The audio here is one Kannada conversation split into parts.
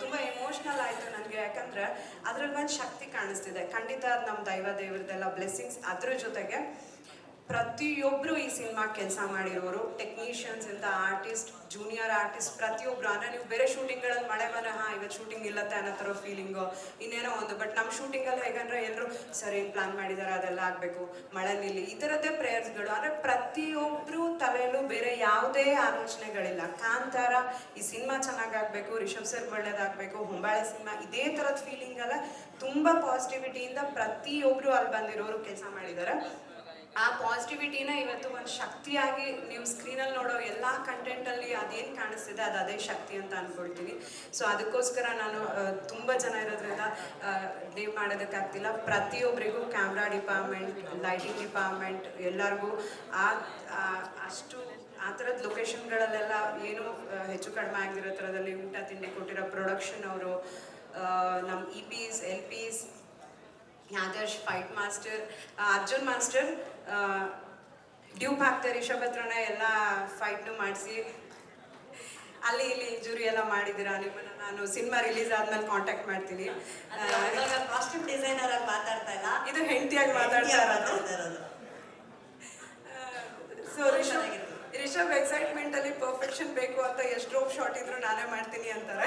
ತುಂಬ ಎಮೋಷ್ನಲ್ ಆಯಿತು ನನಗೆ. ಯಾಕಂದರೆ ಅದ್ರಲ್ಲಿ ಒಂದು ಶಕ್ತಿ ಕಾಣಿಸ್ತಿದೆ. ಖಂಡಿತ ಅದು ನಮ್ಮ ದೈವ ದೇವ್ರದ್ದೆಲ್ಲ ಬ್ಲೆಸ್ಸಿಂಗ್ಸ್ ಅದ್ರ ಜೊತೆಗೆ ಪ್ರತಿಯೊಬ್ಬರು ಈ ಸಿನಿಮಾ ಕೆಲಸ ಮಾಡಿರೋರು ಟೆಕ್ನಿಷಿಯನ್ಸ್ ಇಂದ ಆರ್ಟಿಸ್ಟ್ ಜೂನಿಯರ್ ಆರ್ಟಿಸ್ಟ್ ಪ್ರತಿಯೊಬ್ರು, ಅಂದರೆ ನೀವು ಬೇರೆ ಶೂಟಿಂಗ್ಗಳಲ್ಲಿ ಮಳೆ ಮನೆ ಹಾಂ ಇವತ್ತು ಶೂಟಿಂಗ್ ಇಲ್ಲತ್ತೆ ಅನ್ನೋ ಥರ ಫೀಲಿಂಗು ಇನ್ನೇನೋ ಒಂದು ಬಟ್ ನಮ್ಮ ಶೂಟಿಂಗಲ್ಲಿ ಹೇಗಂದ್ರೆ ಎಲ್ಲರೂ ಸರ್ ಪ್ಲಾನ್ ಮಾಡಿದ್ದಾರೆ ಅದೆಲ್ಲ ಆಗಬೇಕು. ಮಳೆ ನಿಲ್ಲಿ. ಈ ಥರದ್ದೇ ಪ್ರೇಯರ್ಸ್ಗಳು ಅಂದರೆ ಪ್ರತಿಯೊಬ್ಬರು ತಲೆಯಲ್ಲೂ ಬೇರೆ ಯಾವುದೇ ಆಲೋಚನೆಗಳಿಲ್ಲ. ಕಾಂತಾರ, ಈ ಸಿನಿಮಾ ಚೆನ್ನಾಗಾಗಬೇಕು, ರಿಷಬ್ ಸರ್ ಒಳ್ಳೇದಾಗಬೇಕು, ಹೊಂಬಾಳೆ ಸಿನಿಮಾ, ಇದೇ ಥರದ ಫೀಲಿಂಗ್ ಎಲ್ಲ ತುಂಬ ಪಾಸಿಟಿವಿಟಿಯಿಂದ ಪ್ರತಿಯೊಬ್ಬರು ಅಲ್ಲಿ ಬಂದಿರೋರು ಕೆಲಸ ಮಾಡಿದ್ದಾರೆ. ಆ ಪಾಸಿಟಿವಿಟಿನ ಇವತ್ತು ಒಂದು ಶಕ್ತಿಯಾಗಿ ನೀವು ಸ್ಕ್ರೀನಲ್ಲಿ ನೋಡೋ ಎಲ್ಲ ಕಂಟೆಂಟಲ್ಲಿ ಅದೇನು ಕಾಣಿಸ್ತಿದೆ ಅದು ಅದೇ ಶಕ್ತಿ ಅಂತ ಅಂದ್ಕೊಳ್ತೀನಿ ಸೊ ಅದಕ್ಕೋಸ್ಕರ ನಾನು ತುಂಬ ಜನ ಇರೋದ್ರಿಂದ ಲೀವ್ ಮಾಡೋದಕ್ಕಾಗ್ತಿಲ್ಲ. ಪ್ರತಿಯೊಬ್ಬರಿಗೂ ಕ್ಯಾಮ್ರಾ ಡಿಪಾರ್ಟ್ಮೆಂಟ್ ಲೈಟಿಂಗ್ ಡಿಪಾರ್ಟ್ಮೆಂಟ್ ಎಲ್ಲರಿಗೂ ಆ ಅಷ್ಟು, ಆ ಥರದ ಲೊಕೇಶನ್ಗಳಲ್ಲೆಲ್ಲ ಏನು ಹೆಚ್ಚು ಕಡಿಮೆ ಆಗಿರೋ ಥರದಲ್ಲಿ ಊಟ, ತಿಂಡಿ ಕೊಟ್ಟಿರೋ ಪ್ರೊಡಕ್ಷನ್ ಅವರು ನಮ್ಮ ಇ ಪಿಸ್ ಎಲ್ ಪಿಸ್ ಯಾದರ್ಶ್ fight master Arjun master dupe ಹಾಕ್ತಾರೆ ರಿಷಬ್ ಹತ್ರನೇ ಎಲ್ಲ ಫೈಟ್ನು ಮಾಡಿಸಿ. ಅಲ್ಲಿ ಇಲ್ಲಿ ಇಂಜುರಿ ಎಲ್ಲ ಮಾಡಿದ್ದೀರಾ ನಿಮ್ಮನ್ನ ನಾನು ಸಿನಿಮಾ ರಿಲೀಸ್ ಆದ್ಮೇಲೆ ಕಾಂಟ್ಯಾಕ್ಟ್ ಮಾಡ್ತೀನಿ. ಕಾಸ್ಟ್ಯೂಮ್ ಡಿಸೈನರ್ ಆಗಿ ಮಾತಾಡ್ತಾ ಇಲ್ಲ. ಇದು ಹೆಂಡತಿಯಾಗಿ ಮಾತಾಡ್ತಾ ಇರೋದು. ಮಾತಾಡ್ತಾ ಇರೋದು. ಸೊ ರಿಷಬ್ ರಿಷಬ್ ಎಕ್ಸೈಟ್ಮೆಂಟ್ ಅಲ್ಲಿ ಪರ್ಫೆಕ್ಷನ್ ಬೇಕು ಅಂತ ಎಷ್ಟೋ ಶಾರ್ಟ್ ಇದ್ರು ನಾನೇ ಮಾಡ್ತೀನಿ ಅಂತಾರೆ.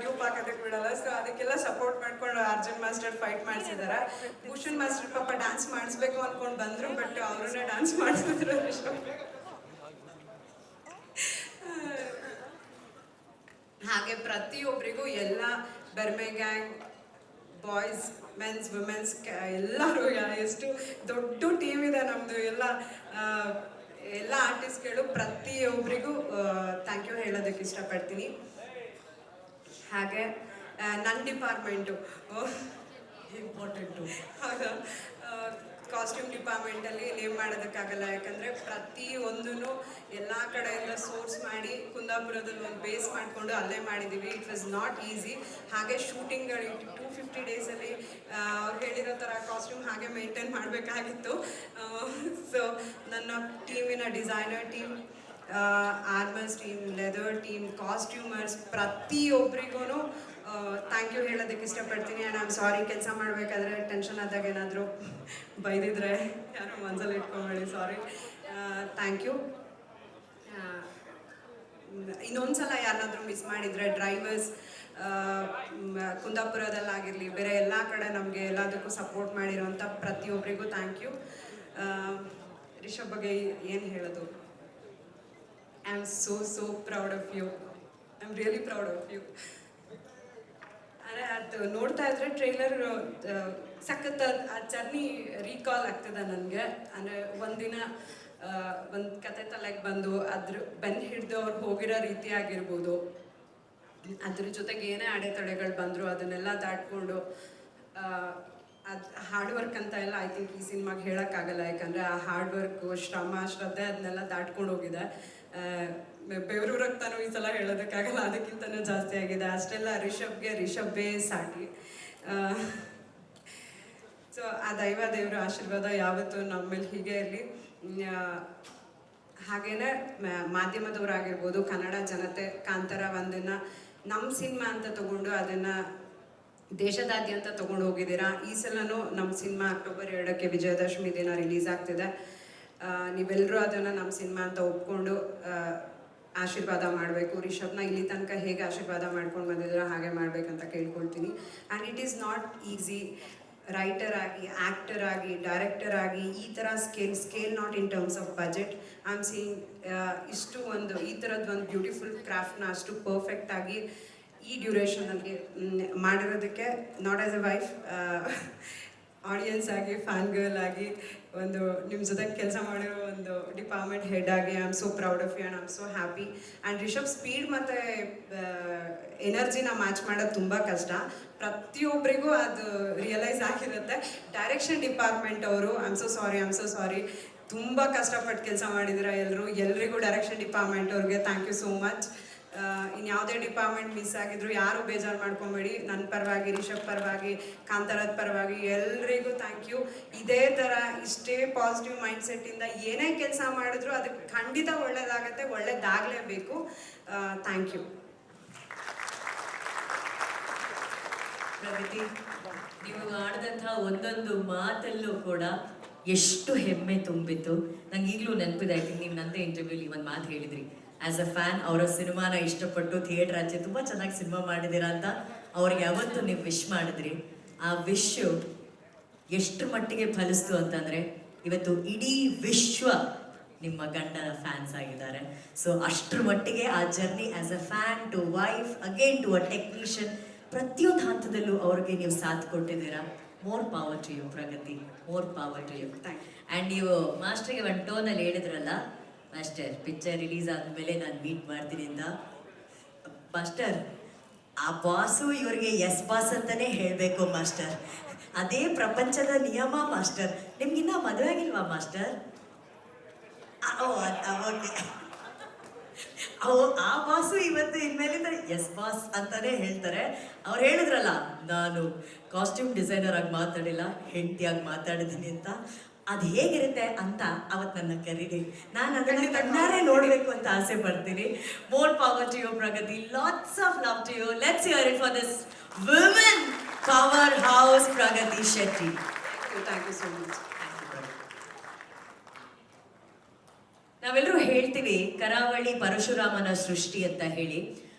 ಡ್ಯೂಪ್ ಹಾಕೋದಕ್ಕೆ ಬಿಡಲ್ಲ. ಸೊ ಅದಕ್ಕೆಲ್ಲ ಸಪೋರ್ಟ್ ಮಾಡ್ಕೊಂಡು ಅರ್ಜುನ್ ಮಾಸ್ಟರ್ ಫೈಟ್ ಮಾಡಿಸಿದ್ದಾರೆ ಭೂಷಣ್ ಮಾಸ್ಟರ್ ಪಾಪ ಡ್ಯಾನ್ಸ್ ಮಾಡಿಸ್ಬೇಕು ಅನ್ಕೊಂಡು ಬಂದ್ರು ಬಟ್ ಅವ್ರನ್ನೇ ಡ್ಯಾನ್ಸ್ ಮಾಡಿಸಿದ್ರು ಹಾಗೆ ಪ್ರತಿಯೊಬ್ಬರಿಗೂ ಎಲ್ಲ Berme gang boys men's women's ಎಲ್ಲರೂ ಎಷ್ಟು ದೊಡ್ಡ ಟೀಮ್ ಇದೆ ನಮ್ಮದು ಎಲ್ಲ ಎಲ್ಲ ಆರ್ಟಿಸ್ಟ್ಗಳು ಪ್ರತಿಯೊಬ್ಬರಿಗೂ ಥ್ಯಾಂಕ್ ಯು ಹೇಳೋದಕ್ಕೆ ಇಷ್ಟಪಡ್ತೀನಿ. ಹಾಗೆ ನನ್ನ ಡಿಪಾರ್ಟ್ಮೆಂಟು ಇಂಪಾರ್ಟೆಂಟು ಹೌದಾ. ಕಾಸ್ಟ್ಯೂಮ್ ಡಿಪಾರ್ಟ್ಮೆಂಟಲ್ಲಿ ನೇಮ್ ಮಾಡೋದಕ್ಕಾಗಲ್ಲ. ಯಾಕಂದರೆ ಪ್ರತಿಯೊಂದೂ ಎಲ್ಲ ಕಡೆಯಿಂದ ಸೋರ್ಸ್ ಮಾಡಿ ಕುಂದಾಪುರದಲ್ಲಿ ಒಂದು ಬೇಸ್ ಮಾಡಿಕೊಂಡು ಅಲ್ಲೇ ಮಾಡಿದ್ದೀವಿ. ಇಟ್ ವಾಸ್ ನಾಟ್ ಈಸಿ ಹಾಗೆ ಶೂಟಿಂಗ್ಗಳು ಟೂ ಫಿಫ್ಟಿ ಡೇಸಲ್ಲಿ ಅವ್ರು ಹೇಳಿರೋ ಥರ ಕಾಸ್ಟ್ಯೂಮ್ ಹಾಗೆ ಮೇಂಟೈನ್ ಮಾಡಬೇಕಾಗಿತ್ತು. ಸೊ ನನ್ನ ಟೀಮಿನ designer team armours team leather team costumers ಪ್ರತಿಯೊಬ್ಬರಿಗೂ ಥ್ಯಾಂಕ್ ಯು ಹೇಳೋದಕ್ಕೆ ಇಷ್ಟಪಡ್ತೀನಿ. ಆ್ಯಂಡ್ ಐಮ್ ಸಾರಿ ಕೆಲಸ ಮಾಡಬೇಕಾದ್ರೆ ಟೆನ್ಷನ್ ಆದಾಗ ಏನಾದರೂ ಬೈದಿದ್ರೆ ಯಾರು ಮನಸ್ಸಲ್ಲಿ ಇಟ್ಕೊಂಬೇಡಿ ಸಾರಿ ಥ್ಯಾಂಕ್ ಯು ಇನ್ನೊಂದು ಸಲ ಯಾರನ್ನಾದರೂ ಮಿಸ್ ಮಾಡಿದರೆ ಡ್ರೈವರ್ಸ್ ಕುಂದಾಪುರದಲ್ಲಾಗಿರಲಿ, ಬೇರೆ ಎಲ್ಲ ಕಡೆ ನಮಗೆ ಎಲ್ಲದಕ್ಕೂ ಸಪೋರ್ಟ್ ಮಾಡಿರೋಂಥ ಪ್ರತಿಯೊಬ್ಬರಿಗೂ ಥ್ಯಾಂಕ್ ಯು ರಿಷಬ್ ಬಗ್ಗೆ ಏನು ಹೇಳೋದು? I am so so proud of you I am really proud of you ಅಂದರೆ ಅದು ನೋಡ್ತಾ ಇದ್ರೆ ಟ್ರೈಲರ್ ಸಖತ್ ಆ ಜರ್ನಿ ರೀಕಾಲ್ ಆಗ್ತದೆ ನನಗೆ. ಅಂದರೆ ಒಂದಿನ ಒಂದು ಕತೆ ತಲೆಗೆ ಬಂದು ಅದ್ರ ಬೆನ್ನು ಹಿಡಿದು ಅವ್ರು ಹೋಗಿರೋ ರೀತಿ ಆಗಿರ್ಬೋದು. ಅದ್ರ ಜೊತೆಗೆ ಏನೇ ಅಡೆತಡೆಗಳು ಬಂದರು, ಅದನ್ನೆಲ್ಲ ದಾಟ್ಕೊಂಡು ಅದು ಹಾರ್ಡ್ ವರ್ಕ್ ಅಂತ ಎಲ್ಲ ಐ ಥಿಂಕ್ ಈ ಸಿನಿಮಾಗೆ ಹೇಳೋಕ್ಕಾಗಲ್ಲ. ಯಾಕಂದರೆ ಆ ಹಾರ್ಡ್ ವರ್ಕು ಶ್ರಮ, ಶ್ರದ್ಧೆ ಅದನ್ನೆಲ್ಲ ದಾಟ್ಕೊಂಡು ಹೋಗಿದೆ. ಬೆವರು ರಕ್ತನೂ ಈ ಸಲ ಹೇಳೋದಕ್ಕಾಗಲ್ಲ, ಅದಕ್ಕಿಂತನೂ ಜಾಸ್ತಿ ಆಗಿದೆ. ಅಷ್ಟೆಲ್ಲ ರಿಷಬ್ಗೆ ರಿಷಬ್ಬೇ ಸಾಟಿ. ಸೊ ಆ ದೈವ ದೇವರ ಆಶೀರ್ವಾದ ಯಾವತ್ತೂ ನಮ್ಮ ಮೇಲೆ ಹೀಗೆ ಇರಲಿ. ಹಾಗೇನೆ ಮಾಧ್ಯಮದವರಾಗಿರ್ಬೋದು, ಕನ್ನಡ ಜನತೆ ಕಾಂತಾರ ಒಂದನ್ನ ನಮ್ಮ ಸಿನಿಮಾ ಅಂತ ತಗೊಂಡು ಅದನ್ನ ದೇಶದಾದ್ಯಂತ ತಗೊಂಡು ಹೋಗಿದ್ದೀರಾ? ಈ ಸಲನೂ ನಮ್ಮ ಸಿನಿಮಾ ಅಕ್ಟೋಬರ್ ಎರಡಕ್ಕೆ ವಿಜಯದಶಮಿ ದಿನ ರಿಲೀಸ್ ಆಗ್ತಿದೆ. ನೀವೆಲ್ಲರೂ ಅದನ್ನು ನಮ್ಮ ಸಿನಿಮಾ ಅಂತ ಒಪ್ಕೊಂಡು ಆಶೀರ್ವಾದ ಮಾಡಬೇಕು. ರಿಷಬ್ನ ಇಲ್ಲಿ ತನಕ ಹೇಗೆ ಆಶೀರ್ವಾದ ಮಾಡ್ಕೊಂಡು ಬಂದಿದ್ದೀರಾ ಹಾಗೆ ಮಾಡಬೇಕಂತ ಕೇಳ್ಕೊಳ್ತೀನಿ. And it is not easy writer ಆಗಿ ಆ್ಯಕ್ಟರ್ ಆಗಿ ಡೈರೆಕ್ಟರ್ ಆಗಿ ಈ ಥರ scale scale not in terms of budget I am seeing ಇಷ್ಟು ಒಂದು, ಈ ಥರದ್ದು ಒಂದು ಬ್ಯೂಟಿಫುಲ್ ಕ್ರಾಫ್ಟ್ನ ಅಷ್ಟು ಪರ್ಫೆಕ್ಟ್ ಆಗಿ ಈ ಡ್ಯೂರೇಷನಲ್ಲಿ ಮಾಡಿರೋದಕ್ಕೆ not as a wife audience ಆಗಿ ಫ್ಯಾನ್ ಗರ್ಲ್ ಆಗಿ, ಒಂದು ನಿಮ್ಮ ಜೊತೆ ಕೆಲಸ ಮಾಡಿರೋ ಒಂದು ಡಿಪಾರ್ಟ್ಮೆಂಟ್ ಹೆಡ್ ಆಗಿ I am so proud of you and am so happy and Rishab speed ಮತ್ತು ಎನರ್ಜಿನ ಮ್ಯಾಚ್ ಮಾಡೋದು ತುಂಬ ಕಷ್ಟ. ಪ್ರತಿಯೊಬ್ಬರಿಗೂ ಅದು ರಿಯಲೈಸ್ ಆಗಿರುತ್ತೆ. ಡೈರೆಕ್ಷನ್ ಡಿಪಾರ್ಟ್ಮೆಂಟ್ ಅವರು I am so sorry I am so sorry ತುಂಬ ಕಷ್ಟಪಟ್ಟು ಕೆಲಸ ಮಾಡಿದಿರ ಎಲ್ಲರೂ ಎಲ್ರಿಗೂ ಡೈರೆಕ್ಷನ್ ಡಿಪಾರ್ಟ್ಮೆಂಟ್ ಅವ್ರಿಗೆ ಥ್ಯಾಂಕ್ ಯು ಸೋ ಮಚ್ ಇನ್ನು ಯಾವುದೇ ಡಿಪಾರ್ಟ್ಮೆಂಟ್ ಮಿಸ್ ಆಗಿದ್ರು ಯಾರು ಬೇಜಾರು ಮಾಡ್ಕೊಬೇಡಿ. ನನ್ನ ಪರವಾಗಿ, ರಿಷಬ್ ಪರವಾಗಿ ಕಾಂತಾರದ ಪರವಾಗಿ ಎಲ್ರಿಗೂ ಥ್ಯಾಂಕ್ ಯು ಇದೇ ಥರ ಇಷ್ಟೇ ಪಾಸಿಟಿವ್ ಮೈಂಡ್ಸೆಟ್ಟಿಂದ ಏನೇ ಕೆಲಸ ಮಾಡಿದ್ರು ಅದಕ್ಕೆ ಖಂಡಿತ ಒಳ್ಳೇದಾಗತ್ತೆ, ಒಳ್ಳೇದಾಗಲೇಬೇಕು. ಥ್ಯಾಂಕ್ ಯು ಪ್ರಗತಿ? ನೀವು ಆಡಿದಂತಹ ಒಂದೊಂದು ಮಾತಲ್ಲೂ ಕೂಡ ಎಷ್ಟು ಹೆಮ್ಮೆ ತುಂಬಿತ್ತು. ನಂಗೆ ಈಗಲೂ ನೆನಪಿದೆ ಐ ಥಿಂಕ್ ನೀವು ನಂದೇ ಇಂಟರ್ವ್ಯೂಲಿ ಒಂದು ಮಾತು ಹೇಳಿದ್ರಿ. ಆಸ್ ಅ ಫ್ಯಾನ್ ಅವರ ಸಿನಿಮಾನ ಇಷ್ಟಪಟ್ಟು ಥಿಯೇಟರ್ ಆಚೆ ತುಂಬ ಚೆನ್ನಾಗಿ ಸಿನಿಮಾ ಮಾಡಿದ್ದೀರಾ ಅಂತ ಅವ್ರಿಗೆ ಯಾವತ್ತು ನೀವು ವಿಶ್ ಮಾಡಿದ್ರಿ. ಆ ವಿಶ್ ಎಷ್ಟು ಮಟ್ಟಿಗೆ ಫಲಿಸ್ತು ಅಂತಂದರೆ ಇವತ್ತು ಇಡೀ ವಿಶ್ವ ನಿಮ್ಮ ಗಂಡನ ಫ್ಯಾನ್ಸ್ ಆಗಿದ್ದಾರೆ. ಸೊ ಅಷ್ಟರ ಮಟ್ಟಿಗೆ ಆ journey as a fan to wife again to a technician ಪ್ರತಿಯೊಂದು ಹಂತದಲ್ಲೂ ಅವ್ರಿಗೆ ನೀವು ಸಾಥ್ ಕೊಟ್ಟಿದ್ದೀರಾ. More power to you Pragathi. More power to you and ನೀವು ಮಾಸ್ಟರ್ಗೆ ಒಂದು ಟೋನಲ್ಲಿ ಹೇಳಿದ್ರಲ್ಲ ಮಾಸ್ಟರ್ ಪಿಕ್ಚರ್ ರಿಲೀಸ್ ಆದಮೇಲೆ ನಾನು ಮೀಟ್ ಮಾಡ್ತೀನಿ ಅಂತ. ಮಾಸ್ಟರ್ ಆ ಬಾಸು ಇವರಿಗೆ ಎಸ್ ಬಾಸ್ ಅಂತಾನೆ ಹೇಳಬೇಕು ಮಾಸ್ಟರ್ ಅದೇ ಪ್ರಪಂಚದ ನಿಯಮ ಮಾಸ್ಟರ್ ನಿಮ್ಗಿನ್ನ ಮದುವೆ ಆಗಿಲ್ವಾ ಮಾಸ್ಟರ್ ಆ ಬಾಸು ಇವತ್ತು ಇನ್ಮೇಲೆ ಎಸ್ ಬಾಸ್ ಅಂತಾನೆ ಹೇಳ್ತಾರೆ. ಅವ್ರು ಹೇಳಿದ್ರಲ್ಲ, ನಾನು ಕಾಸ್ಟ್ಯೂಮ್ ಡಿಸೈನರ್ ಆಗಿ ಮಾತಾಡಿಲ್ಲ, ಹೆಂಡತಿಯಾಗಿ ಮಾತಾಡಿದ್ದೀನಿ ಅಂತ. ಅದು ಹೇಗಿರುತ್ತೆ ಅಂತ ಅವತ್ತು ನನ್ನ ಕರೀರಿ. ನಾನು ಅದನ್ನ ಖಂಡಿತ. ಕಣ್ಣಾರೆ ನೋಡಬೇಕು ಅಂತ ಆಸೆ ಪಡ್ತೀನಿ. More power to you Pragathi lots of love to you let's your it for this women powerhouse Pragathi Shetty thank you so much ನಾವೆಲ್ಲರೂ ಹೇಳ್ತೀವಿ ಕರಾವಳಿ ಪರಶುರಾಮನ ಸೃಷ್ಟಿ ಅಂತ ಹೇಳಿ.